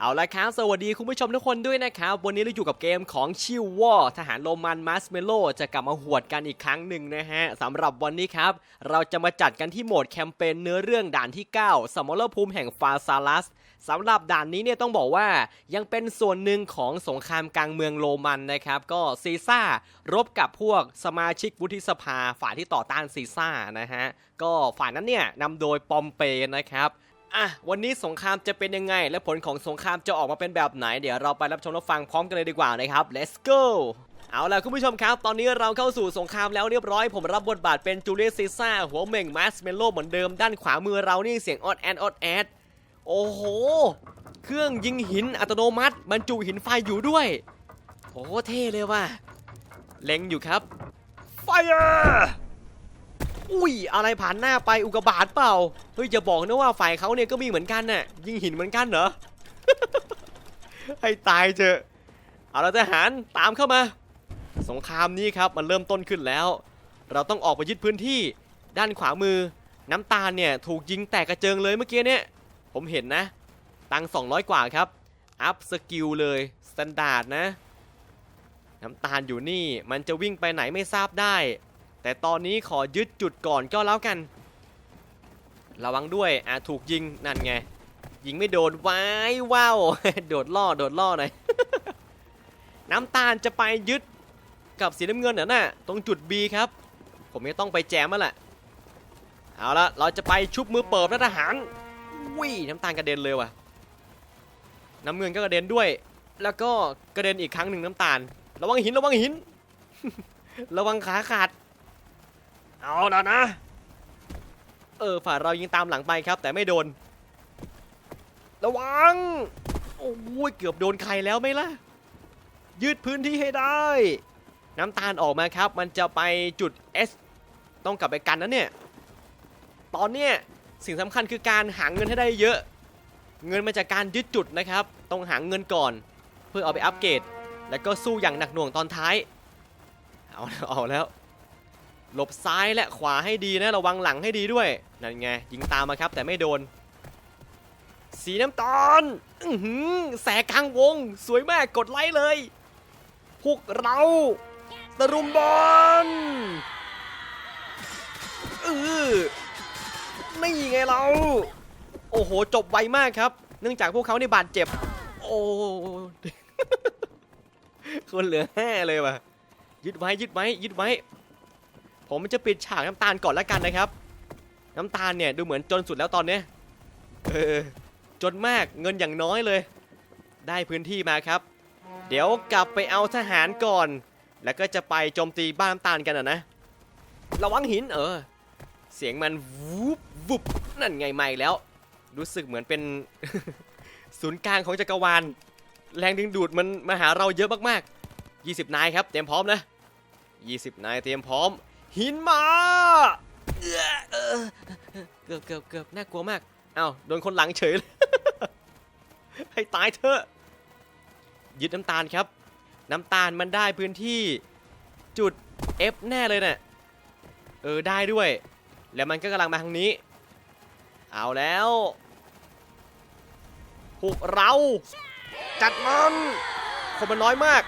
เอาละครับ สวัสดีคุณผู้ชมทุกคนด้วยนะครับ วันนี้เราอยู่กับเกมของชิววอทหารโรมันมัสเมโลจะกลับมาหวดกันอีกครั้งหนึ่งนะฮะสำหรับวันนี้ครับ เราจะมาจัดกันที่โหมดแคมเปญเนื้อเรื่องด่านที่ 9 สมรภูมิแห่งฟาซาลัสสำหรับด่านนี้เนี่ยต้องบอกว่ายังเป็นส่วนหนึ่งของสงครามกลางเมืองโรมันนะครับ ก็ซีซ่ารบกับพวกสมาชิกวุฒิสภาฝ่ายที่ต่อต้านซีซ่านะฮะก็ฝ่ายนั้นเนี่ยนำโดยปอมเปนะครับ อะวันนี้สงครามจะเป็นยังไง และผลของสงครามจะออกมาเป็นแบบไหน เดี๋ยวเราไปรับชมรับฟังพร้อมกันเลยดีกว่านะครับ let's go เอาล่ะคุณผู้ชมครับ ตอนนี้เราเข้าสู่สงครามแล้วเรียบร้อย ผมรับบทบาทเป็นจูเลียสซีซ่าหัวเม่งมาสเมโลเหมือนเดิมด้านขวามือเรานี่เสียงออดแอดออดแอดโอ้โห เครื่องยิงหินอัตโนมัติ บรรจุหินไฟอยู่ด้วยโอ้เท่เลยว่ะเล็งอยู่ครับ Fire อุ้ยอะไรผ่านหน้าไปอุกบาตเปล่าเฮ้ยอย่าบอกนะว่าฝ่ายเขาเนี่ยก็มีเหมือนกันน่ะยิงหินเหมือนกันเหรอให้ตายเถอะเอาละทหารตามเข้ามา สงครามนี้ครับมันเริ่มต้นขึ้นแล้ว เราต้องออกไปยึดพื้นที่ด้านขวามือ น้ำตาลเนี่ยถูกยิงแตกกระเจิงเลยเมื่อกี้เนี่ย ผมเห็นนะ ตัง200 กว่าครับ อัพสกิลเลยสแตนดาร์ดนะ น้ำตาลอยู่นี่มันจะวิ่งไปไหนไม่ทราบได้ แต่ตอนนี้ขอยึดจุดก่อนก็แล้วกัน ระวังด้วยอะถูกยิงนั่นไง ยิงไม่โดนว้ว้าวโดดล่อโดดล่อหน่อยน้ำตาลจะไปยึดกับสีน้ำเงินเหรอน่ะตรงจุด B ครับ ผมไม่ต้องไปแจมแล้วแหละเอาละเราจะไปชุบมือเปิบนะทหารวิ่น้ำตาลกระเด็นเลยว่ะ น้ำเงินก็กระเด็นด้วย แล้วก็กระเด็นอีกครั้งหนึ่งน้ำตาล ระวังหินระวังหิน ระวังขาขาด เอาแล้วนะ เออฝ่ายเรายิงตามหลังไปครับ แต่ไม่โดน ระวัง โอ้ยเกือบโดนใครแล้วไหมล่ะ ยืดพื้นที่ให้ได้ น้ำตาลออกมาครับ มันจะไปจุด S ต้องกลับไปกันนะเนี่ย ตอนเนี้ยสิ่งสำคัญคือการหาเงินให้ได้เยอะ เงินมาจากการยึดจุดนะครับ ต้องหาเงินก่อน เพื่อเอาไปอัปเกรด แล้วก็สู้อย่างหนักหน่วงตอนท้าย เอาเอาแล้ว หลบซ้ายและขวาให้ดีนะระวังหลังให้ดีด้วยนั่นไงยิงตามมาครับแต่ไม่โดน สีน้ำตาลแสกลางวง สวยมากกดไลค์เลย พวกเราตะรุมบอลเออนี่ไงเรา โอ้โห จบไวมากครับ เนื่องจากพวกเขานี่บาดเจ็บ โอ้คนเหลือแห่เลยว่ะยึดไว้ยึดไว้ยึดไว้ ผมจะปิดฉากน้ำตาลก่อนแล้วกันนะครับ น้ำตาลเนี่ยดูเหมือนจนสุดแล้วตอนนี้เออจนมากเงินอย่างน้อยเลย ได้พื้นที่มาครับ เดี๋ยวกลับไปเอาทหารก่อน แล้วก็จะไปโจมตีบ้านน้ำตาลกันอะนะระวังหินเออ เสียงมันวูบวุบนั่นไงไม่แล้ว รู้สึกเหมือนเป็นศูนย์กลางของจักรวาล แรงดึงดูดมันมาหาเราเยอะมากๆ 20 นายครับ เตรียมพร้อมนะ 20 นายเตรียมพร้อม หินมาเอื้อเออเกือบเกือบเกือบน่ากลัวมากอ้าวโดนคนหลังเฉยเลยให้ตายเถอะยึดน้ำตาลครับ น้ำตาลมันได้พื้นที่จุด F แน่เลยเนะ่ะเออได้ด้วย แล้วมันก็กำลังมาทางนี้ เอาแล้วพวกเราจัดมันคนมันน้อยมาก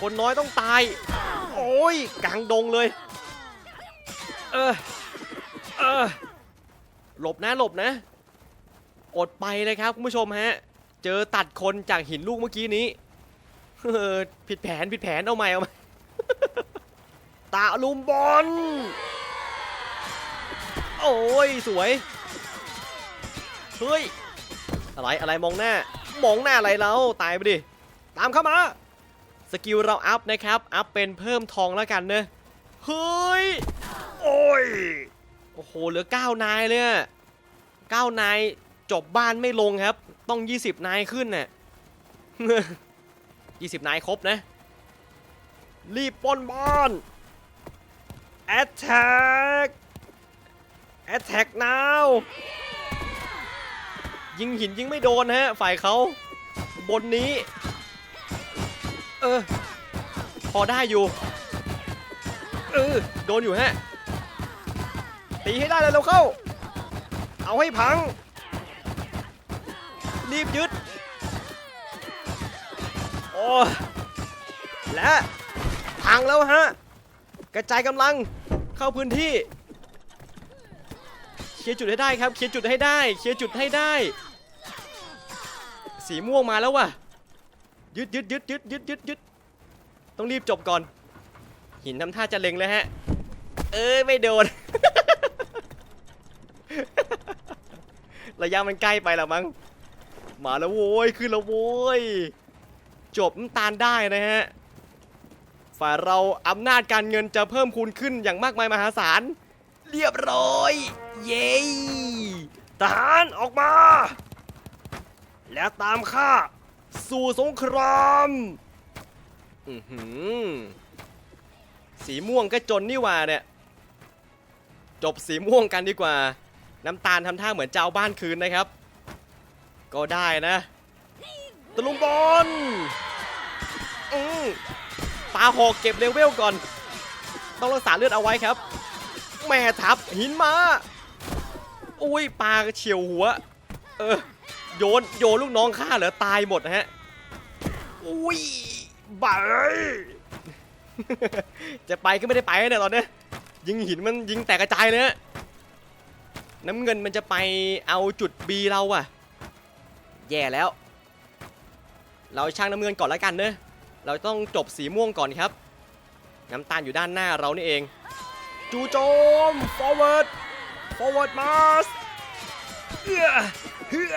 คนน้อยต้องตาย โอ้ยกลางดงเลย เออเออหลบนะหลบนะ อดไปเลยครับคุณผู้ชมฮะ เจอตัดคนจากหินลูกเมื่อกี้นี้เออผิดแผนผิดแผนเอาใหม่เอาใหม่ตาลุมบอล โอ้ยสวย เฮ้ย อะไรอะไรมองหน้า มองหน้าอะไรเราตายไปดิ ตามเข้ามา สกิลเราอัพนะครับ อัพเป็นเพิ่มทองแล้วกันเนอะเฮ้ย โอ้ย โอ้โห เหลือ 9 นายเลยอะ9นายจบบ้านไม่ลงครับ ต้อง 20 นายขึ้นน่ะ20นายครบนะ รีบป้นบ้าน attack attack now ยิงหินยิงไม่โดนฮะ ฝ่ายเขาบนนี้ เออ พอได้อยู่ เออ โดนอยู่ฮะ ตีให้ได้เลยเราเข้า เอาให้พัง รีบยึด โอ้และพังแล้วฮะ กระจายกำลังเข้าพื้นที่เคลียร์จุดให้ได้ครับเคลียร์จุดให้ได้เคลียร์จุดให้ได้ สีม่วงมาแล้วว่ะยึดยึดยึดยึดยึดยึดยึดต้องรีบจบก่อน หินทำท่าจะเล็งเลยฮะ เอ้ย ไม่โดน ระยะมันใกล้ไปแล้วมั้ง มาแล้วโว้ย ขึ้นแล้วโว้ย จบน้ำตาลได้นะฮะ ฝ่ายเราอำนาจการเงินจะเพิ่มคูณขึ้นอย่างมากมายมหาศาล เรียบร้อย เย้ทหารออกมา แล้วตามข้าสู่สงครามอือหือสีม่วงก็จนนี่ว่าเนี่ย จบสีม่วงกันดีกว่า น้ำตาลทำท่าเหมือนจะเอาบ้านคืนนะครับ ก็ได้นะตะลุมบอลอืมปาหอกเก็บเลเวลก่อน ต้องรักษาเลือดเอาไว้ครับ แม่ทับหินมาอุ้ยปลาเฉียวหัว เออ โยนโยนลูกน้องข้าเหรอตายหมดนะฮะ อุ้ยบายจะไปก็ไม่ได้ไปเนะตอนเนี้ยยิงหินมันยิงแตกกระจายเลยฮะ น้ำเงินมันจะไปเอาจุด B เราอะแย่แล้ว เราช่างน้ำเงินก่อนแล้วกันเนอะเราต้องจบสีม่วงก่อนครับ น้ำตาลอยู่ด้านหน้าเรานี่เอง จูโจม forward forward march เอื้อเฮือ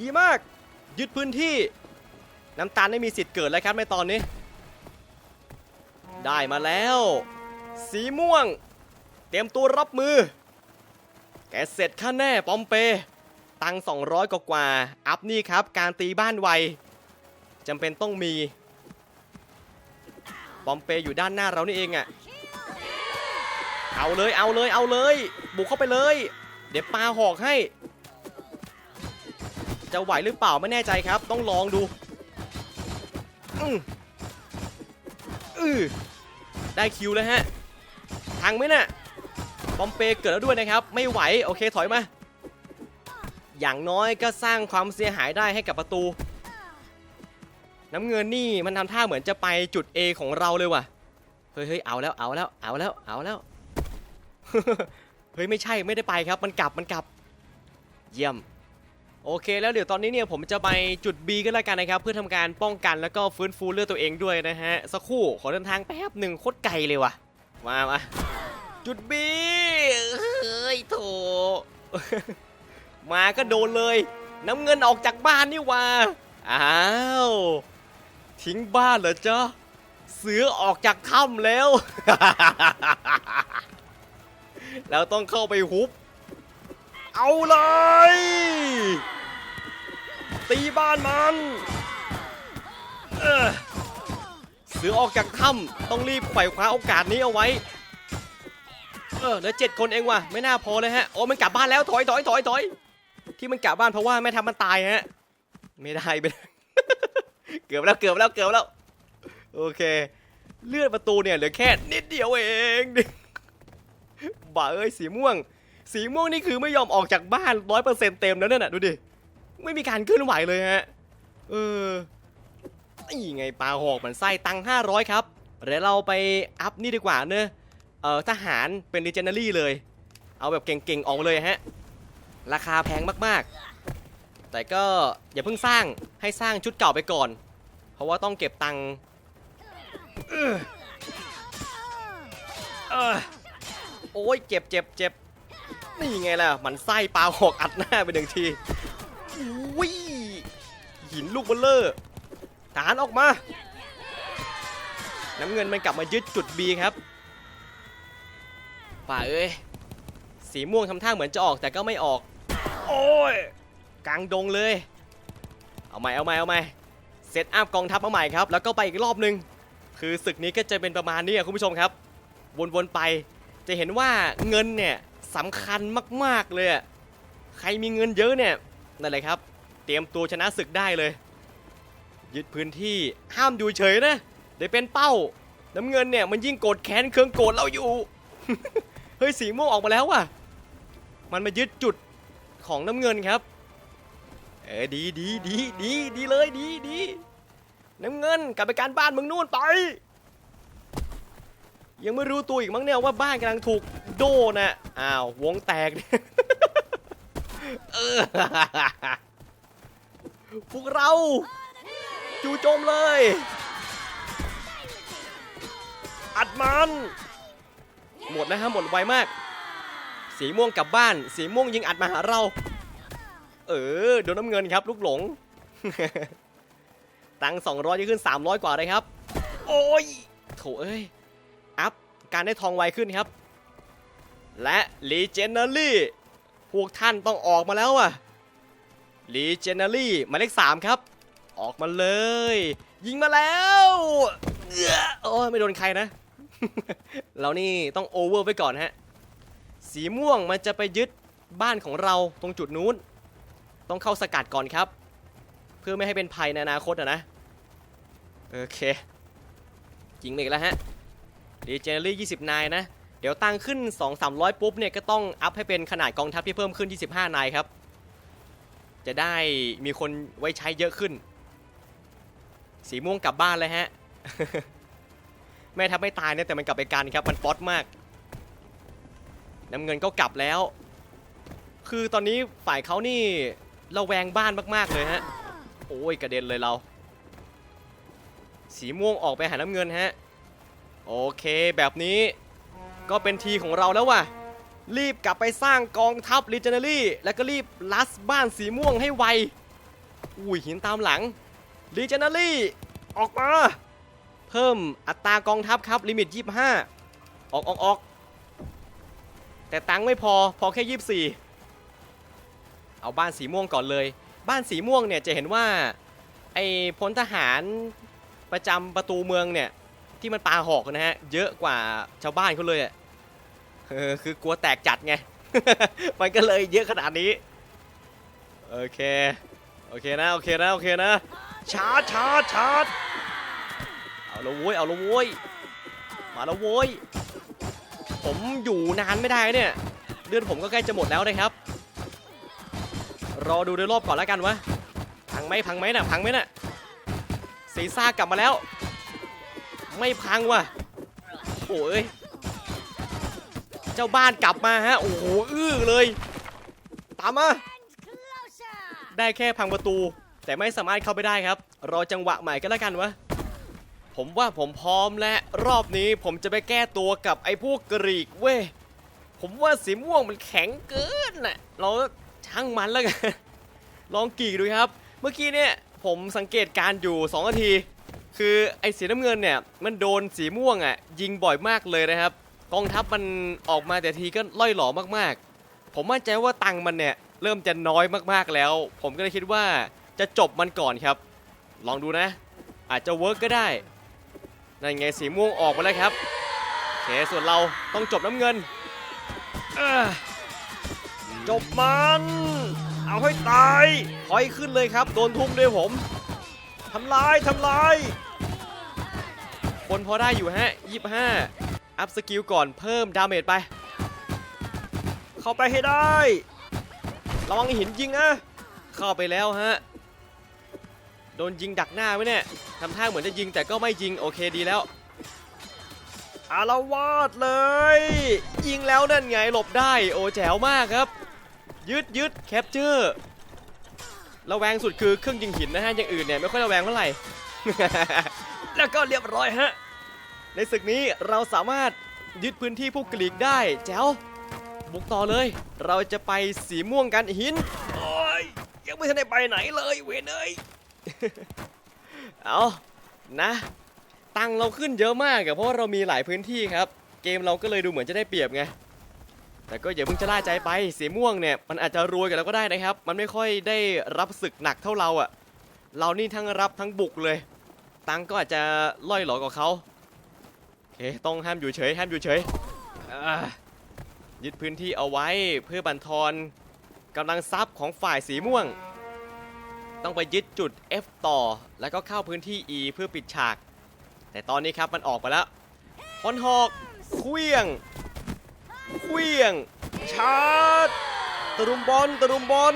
ดีมาก ยึดพื้นที่ น้ำตาลไม่มีสิทธิ์เกิดแล้วครับในตอนนี้ ได้มาแล้ว สีม่วง เตรียมตัวรับมือ เสร็จข้าแน่ปอมเป ตังค์200 กว่ากว่า อัพนี่ครับ การตีบ้านไวจำเป็นต้องมี ปอมเปอยู่ด้านหน้าเรานี่เองอะเอาเลยเอาเลยเอาเลย บุกเข้าไปเลย เดี๋ยวปาหอกให้ จะไหวหรือเปล่าไม่แน่ใจครับ ต้องลองดู อืออือได้คิวแล้วฮะ ทังไหมน่ะ บอมเปเกิดแล้วด้วยนะครับ ไม่ไหว โอเคถอยมา อย่างน้อยก็สร้างความเสียหายได้ให้กับประตู น้ำเงินนี่มันทำท่าเหมือนจะไปจุด A ของเราเลยว่ะ เฮ้ยเฮ้ยเอาแล้วเอาแล้วเอาแล้วเอาแล้ว เฮ้ยไม่ใช่ไม่ได้ไปครับ มันกลับมันกลับ เยี่ยมโอเคแล้วเดี๋ยวตอนนี้เนี่ยผมจะไปจุด B กันแล้วกันนะครับ เพื่อทำการป้องกันแล้วก็ฟื้นฟูเลือดตัวเองด้วยนะฮะ สักครู่ขอเดินทางแป๊บหนึ่งโคตรไกลเลยว่ะ มามา จุด B เฮ้ยโถ มาก็โดนเลย น้ำเงินออกจากบ้านนี่ว่าอ้าว ทิ้งบ้านเหรอจ๊ะเสือออกจากถ้ำแล้ว แล้วต้องเข้าไปฮุบ เอาเลย ตีบ้านมันเเสือออกจากถ้ำต้องรีบไขว่คว้าโอกาสนี้เอาไว้ เออเหลือเจ็ดคนเองว่ะไม่น่าพอเลยฮะโอ้มันกลับบ้านแล้วถอยถอยถอยถอยที่มันกลับบ้านเพราะว่าแม่ทำมันตายฮะไม่ได้ไปเกือบแล้วเกือบแล้วเกือบแล้วโอเค เลือดประตูเนี่ยเหลือแค่นิดเดียวเองบ้าเอ้ยสีม่วง สีม่วงนี่คือไม่ยอมออกจากบ้านร้อยเปอร์เซ็นต์เต็มแล้วเนี่ยน่ะดูดิไม่มีการเคลื่อนไหวเลยฮะเออนี่ไงปลาหอกมันไส้ตังห้าร้อยครับเดี๋ยวเราไปอัพนี่ดีกว่าเนอะ ออทหารเป็น l ีเจน d รี่เลย เอาแบบเก่งๆออกเลยฮะ ราคาแพงมากๆ แต่ก็อย่าเพิ่งสร้างให้สร้างชุดเก่าไปก่อน เพราะว่าต้องเก็บตังค์โอ้ยเจ็บเจ็บเจ็บนี่ไงล่ะมันไส้ปลาหอกอัดหน้าไปหนึ่งทีอุ้ยหินลูกเบลเลอร์ทหารออกมา น้ำเงินมันกลับมายึดจุด B ครับ ป่าเอ้ย สีม่วงทำท่าเหมือนจะออกแต่ก็ไม่ออก โอ้ยกลางดงเลย เอาใหม่เอาใหม่เอาใหม่เซตอัพกองทัพมาใหม่ครับ แล้วก็ไปอีกรอบนึง คือศึกนี้ก็จะเป็นประมาณนี้อะคุณผู้ชมครับ วนๆไป จะเห็นว่าเงินเนี่ยสำคัญมากๆเลยอะใครมีเงินเยอะเนี่ยนั่นแหละครับ เตรียมตัวชนะศึกได้เลย ยึดพื้นที่ห้ามอยู่เฉยนะเดี๋ยวเป็นเป้า น้ำเงินเนี่ยมันยิ่งโกรธแค้นเครื่องโกรธเราอยู่ เฮ้ยสีม่วงออกมาแล้วว่ะ มันมายึดจุดของน้ำเงินครับ เออดีดีดีดีดีเลยดีดีน้ำเงินกลับไปการบ้านมึงนู่นไป ยังไม่รู้ตัวอีกมั้งเนี่ยว่าบ้านกำลังถูกโดนะอ้าววงแตกเออพวกเรา จู่โจมเลย อัดมัน หมดนะฮะหมดไวมาก สีม่วงกลับบ้าน สีม่วงยิงอัดมาหาเรา เออโดนน้ำเงินครับ ลูกหลง ตังค์200จะขึ้น 300 กว่าเลยครับ โอ้ยโถเอ้ย อัพ การได้ทองไวขึ้นครับ และ Legendary พวกท่านต้องออกมาแล้วอะ Legendary หมายเลข3ครับ ออกมาเลย ยิงมาแล้วเออโอ้ยไม่โดนใครนะ เรานี่ต้องโอเวอร์ไว้ก่อนฮะ สีม่วงมันจะไปยึดบ้านของเราตรงจุดนู้น ต้องเข้าสกัดก่อนครับ เพื่อไม่ให้เป็นภัยในอนาคตอะนะ โอเคยิงไปอีกแล้วฮะดีเจนรี่20 นายนะ เดี๋ยวตั้งขึ้น 2-300 ปุ๊บเนี่ยก็ต้องอัพให้เป็นขนาดกองทัพที่เพิ่มขึ้น 25 นายครับ จะได้มีคนไว้ใช้เยอะขึ้น สีม่วงกลับบ้านเลยฮะ แม่ทัพไม่ตายเนี่ยแต่มันกลับไปกันครับมันป๊อตมาก น้ำเงินก็กลับแล้ว คือตอนนี้ฝ่ายเขานี่ระแวงบ้านมากๆเลยฮะโอ้ยกระเด็นเลยเรา สีม่วงออกไปหาน้ำเงินฮะโอเคแบบนี้ก็เป็นทีของเราแล้วว่ะรีบกลับไปสร้างกองทัพลีเจเนอรี่แล้วก็รีบลัดบ้านสีม่วงให้ไวอุ้ยหินตามหลังลีเจเนอรี่ออกมา พิ่มอัตรากองทัพครับลิมิต 25 ออกออกออกแต่ตังค์ไม่พอพอแค่ 24 เอาบ้านสีม่วงก่อนเลย บ้านสีม่วงเนี่ยจะเห็นว่าไอ้พลทหารประจำประตูเมืองเนี่ยที่มันปาหอกนะฮะเยอะกว่าชาวบ้านเขาเลยอะคือกลัวแตกจัดไง มันก็เลยเยอะขนาดนี้ โอเค โอเคนะ โอเคนะ โอเคนะชาร์จชาร์จชาร์จ เอาละโว้ย เอาละโว้ย มาล้วโว้ย ผมอยู่นานไม่ได้เนี่ย เลือดผมก็ใกล้จะหมดแล้วนะครับ รอดูโดยรอบก่อนแล้วกันวะ พังไหมพังไหมน่ะ พังไหมน่ะซีซ่ากลับมาแล้ว ไม่พังว่ะโอ้ย เจ้าบ้านกลับมาฮะ โอ้โห อื้อเลย ตามมา ได้แค่พังประตู แต่ไม่สามารถเข้าไปได้ครับ รอจังหวะใหม่ก็แล้วกันวะ ผมว่าผมพร้อมและรอบนี้ผมจะไปแก้ตัวกับไอ้พวกกรีกเว้ย ผมว่าสีม่วงมันแข็งเกินน่ะ เราช่างมันแล้วกัน ลองกรีกดูครับ เมื่อกี้เนี่ยผมสังเกตการอยู่2นาที คือไอ้สีน้ำเงินเนี่ยมันโดนสีม่วงอะยิงบ่อยมากเลยนะครับ กองทัพมันออกมาแต่ทีก็ล่อยหลอมากๆ ผมมั่นใจว่าตังมันเนี่ยเริ่มจะน้อยมากๆแล้ว ผมก็เลยคิดว่าจะจบมันก่อนครับ ลองดูนะ อาจจะเวิร์กก็ได้ นั่นไงสีม่วงออกมาแล้วครับโอเคส่วนเราต้องจบน้ำเงินเอ้อจบมัน เอาให้ตายถอยขึ้นเลยครับ โดนทุ่มด้วยผมทำลายทำลายคนพอได้อยู่ฮะ25อัพสกิลก่อนเพิ่มดาเมจไป เข้าไปให้ได้ ระวังหินยิงนะเข้าไปแล้วฮะ โดนยิงดักหน้าไว้เนี่ยทำท่าเหมือนจะยิงแต่ก็ไม่ยิงโอเคดีแล้วอารวาดเลย ยิงแล้วนั่นไงหลบได้โอ้แจ๋วมากครับ ยึดยึดแคปเจอร์ระแวงสุดคือเครื่องยิงหินนะฮะอย่างอื่นเนี่ยไม่ค่อยระแวงเท่าไหร่ แล้วก็เรียบร้อยฮะในศึกนี้เราสามารถยึดพื้นที่ผู้กรีกได้แจ๋วบุกต่อเลย เราจะไปสีม่วงกันหินโอ้ยยังไม่ทันได้ไปไหนเลยเวนเอ้ย เอานะ ตังเราขึ้นเยอะมากอะเพราะว่าเรามีหลายพื้นที่ครับ เกมเราก็เลยดูเหมือนจะได้เปรียบไง แต่ก็อย่าเพิ่งจะล่าใจไปสีม่วงเนี่ยมันอาจจะรวยกับเราก็ได้นะครับ มันไม่ค่อยได้รับศึกหนักเท่าเราอะเรานี่ทั้งรับทั้งบุกเลย ตังก็อาจจะล่อยหลอกว่าเขาโอเคต้องห้ามอยู่เฉยห้ามอยู่เฉยยึดพื้นที่เอาไว้เพื่อบันทอนกำลังทรัพย์ของฝ่ายสีม่วง ต้องไปยึดจุด F ต่อ แล้วก็เข้าพื้นที่ E เพื่อปิดฉาก แต่ตอนนี้ครับมันออกไปแล้วพอนหอกเคลี้ยงเคลี้ยง ชาร์จตรุมบอลตรุมบอล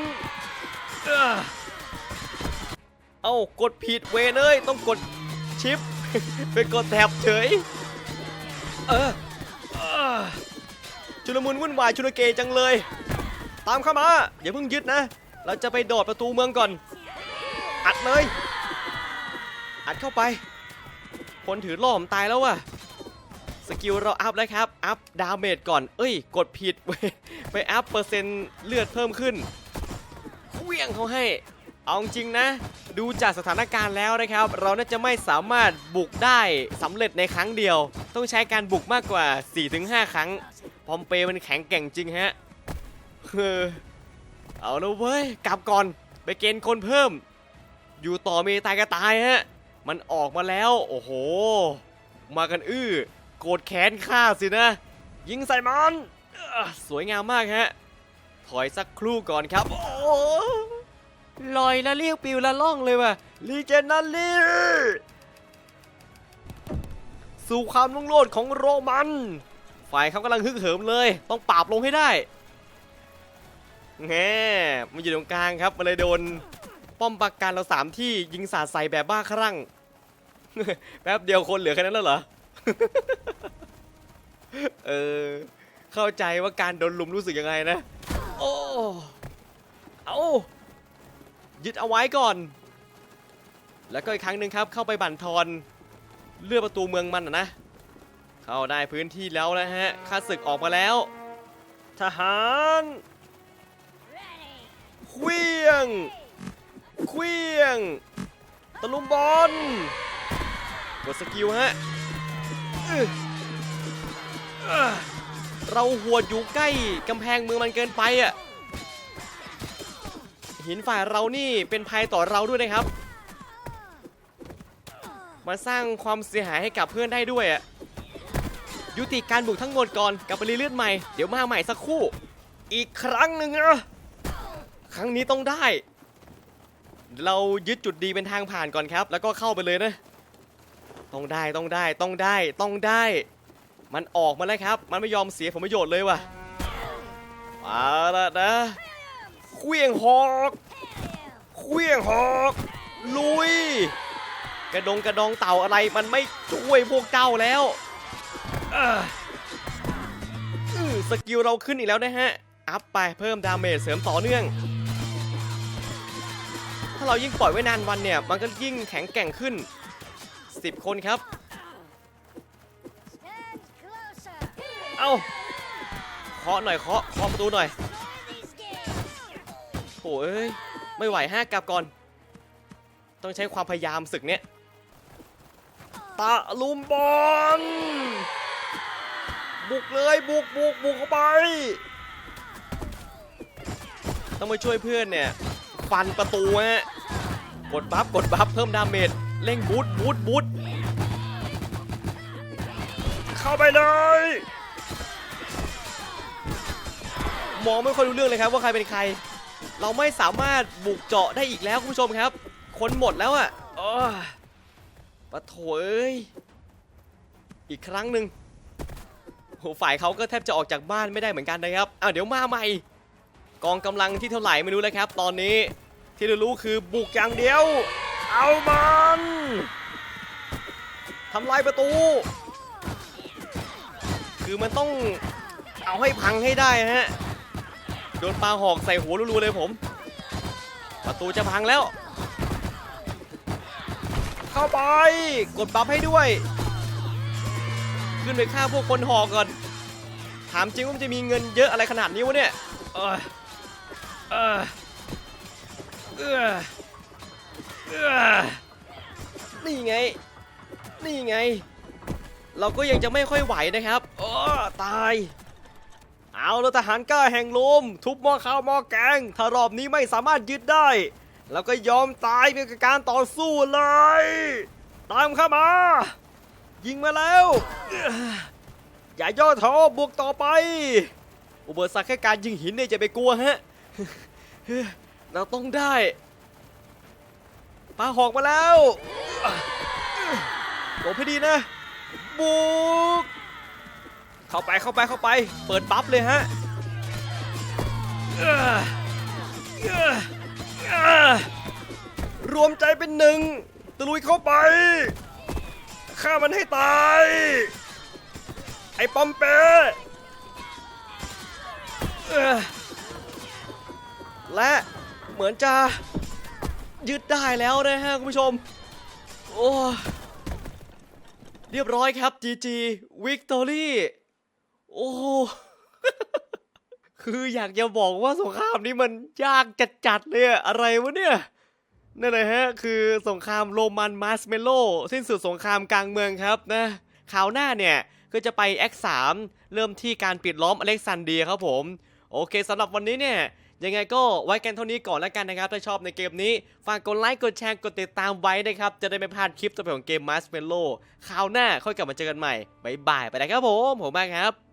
เอ้ากดผิดเวเอ้ยต้องกดชิปไปกดแท็บเฉย เออชุลมุนวุ่นวายชุลเกจังเลย ตามเข้ามาอย่าเพิ่งยึดนะ เราจะไปโดดประตูเมืองก่อน อัดเลย อัดเข้าไป คนถือล่อมตายแล้วว่ะ สกิลเราอัพแล้วครับ อัพดาเมจก่อน เอ้ย กดผิดไปไปอัพเปอร์เซ็นต์เลือดเพิ่มขึ้นเคลี้ยงเขาให้ เอาจริงนะ ดูจากสถานการณ์แล้วนะครับ เราน่าจะไม่สามารถบุกได้สำเร็จในครั้งเดียว ต้องใช้การบุกมากกว่า 4-5 ครั้ง พอมเปมันแข็งแกร่งจริงฮะเออเอาแล้วเว้ย กลับก่อน ไปเกณฑ์คนเพิ่ม อยู่ต่อมีตายก็ตายฮะ มันออกมาแล้ว โอ้โห มากันอื้อ โกรธแค้นข้าสินะ ยิงใส่มัน สวยงามมากฮะ ถอยสักครู่ก่อนครับ โอ้ลอยละเลี้ยวปิวละล่องเลยว่ะลีเจนนัลลีสู่ความลุ่งโลดของโรมัน ฝ่ายเขากำลังฮึกเหิมเลย ต้องปราบลงให้ได้แง่มันอยู่ตรงกลางครับ มันเลยโดน ป้อมปราการเราสามที่ยิงสาดใส่แบบบ้าคลั่งแป๊บเดียวคนเหลือแค่นั้นแล้วเหรอ เออ เข้าใจว่าการโดนลุมรู้สึกยังไงนะ โอ้ เอายึดเอาไว้ก่อน แล้วก็อีกครั้งหนึ่งครับ เข้าไปบั่นทอน เลือดประตูเมืองมันนะ เข้าได้พื้นที่แล้วนะฮะข้าศึกออกมาแล้ว ทหารเควียง เควียงตะลุมบอลกดสกิลฮะเราหัวดอยู่ใกล้กำแพงเมืองมันเกินไปอะหินฝ่ายเรานี่เป็นภัยต่อเราด้วยนะครับ มาสร้างความเสียหายให้กับเพื่อนได้ด้วยอะยุติการบุกทั้งหมดก่อนกลับไปรีเลือดใหม่ เดี๋ยวมาใหม่สักคู่ อีกครั้งหนึ่งนะครั้งนี้ต้องได้ เรายึดจุดดีเป็นทางผ่านก่อนครับ แล้วก็เข้าไปเลยนะ ต้องได้ต้องได้ต้องได้ต้องได้ มันออกมาแล้วครับ มันไม่ยอมเสียผลประโยชน์เลยว่ะมาละนะเคลี้ยงหอกเคลี้ยงหอกลุย กระดงกระดองเต่าอะไรมันไม่ช่วยพวกเจ้าแล้วเออสกิลเราขึ้นอีกแล้วนะฮะ อัพไปเพิ่มดาเมจเสริมต่อเนื่อง ถ้าเรายิ่งปล่อยไว้นานวันเนี่ย มันก็ยิ่งแข็งแกร่งขึ้น 10 คนครับ เอาเคาะหน่อยเคาะเคาะประตูหน่อยโอ้ยไม่ไหวห้ากลับก่อน ต้องใช้ความพยายามศึกเนี้ยตะลุมบอลบุกเลยบุกบุกบุกเข้าไป ต้องมาช่วยเพื่อนเนี่ย ฟันประตูฮะกดบัฟกดบัฟเพิ่มดาเมจเร่งบูทบูทบูทเข้าไปเลยมองไม่ค่อยรู้เรื่องเลยครับว่าใครเป็นใคร เราไม่สามารถบุกเจาะได้อีกแล้วคุณผู้ชมครับ คนหมดแล้วอะ่ะโอ้ปะโถเอ้ยอีกครั้งหนึ่งโหฝ่ายเขาก็แทบจะออกจากบ้านไม่ได้เหมือนกันนะครับอ้าวเดี๋ยวมาใหม่ กองกำลังที่เท่าไหร่ไม่รู้แล้วครับ ตอนนี้ที่เรารู้คือบุกอย่างเดียว เอามันทำลายประตู คือมันต้องเอาให้พังให้ได้ฮะโดนปลาหอกใส่หัวรัวๆเลยผม ประตูจะพังแล้ว เข้าไป กดบัฟให้ด้วย ขึ้นไปฆ่าพวกคนหอกก่อน ถามจริงว่ามันจะมีเงินเยอะอะไรขนาดนี้วะเนี่ยเออ เออเออเออนี่ไง นี่ไง เราก็ยังจะไม่ค่อยไหวนะครับโอ้ตาย เอาแล้วทหารกล้าแห่งลม ทุบหม้อข้าวหม้อแกง ถ้ารอบนี้ไม่สามารถยึดได้ แล้วก็ยอมตายไปกับการต่อสู้เลย ตามเข้ามา ยิงมาแล้ว อย่าย่อท้อบวกต่อไป อุปสรรคแค่การยิงหินเนี่ยจะไปกลัวฮะ เราต้องได้ปลาหอกมาแล้วหลบให้ดีนะ บุก เข้าไปเข้าไปเข้าไป เปิดบัฟเลยฮะรวมใจเป็นหนึ่งตะลุยเข้าไปฆ่ามันให้ตาย ไอ้ปอมเป้ และเหมือนจะยึดได้แล้วนะฮะคุณผู้ชม โอ้ เรียบร้อยครับ GG Victory โอ้ คืออยากจะบอกว่าสงครามนี้มันยากจัดๆเลยอะไรวะเนี่ยนั่นเลยฮะ คือสงครามโรมันมาสเมโล สิ้นสุดสงครามกลางเมืองครับนะคราวหน้าเนี่ย ก็จะไป X3 เริ่มที่การปิดล้อมอเล็กซานเดียครับผม โอเคสำหรับวันนี้เนี่ย ยังไงก็ไว้กันเท่านี้ก่อนแล้วกันนะครับ ถ้าชอบในเกมนี้ ฝากกดไลค์ กดแชร์ กดติดตามไว้นะครับ จะได้ไม่พลาดคลิปต่อไปของเกมมาสเปโลคราวหน้าค่อยกลับมาเจอกันใหม่ บ๊ายบายไปนะครับผมผมมากครับ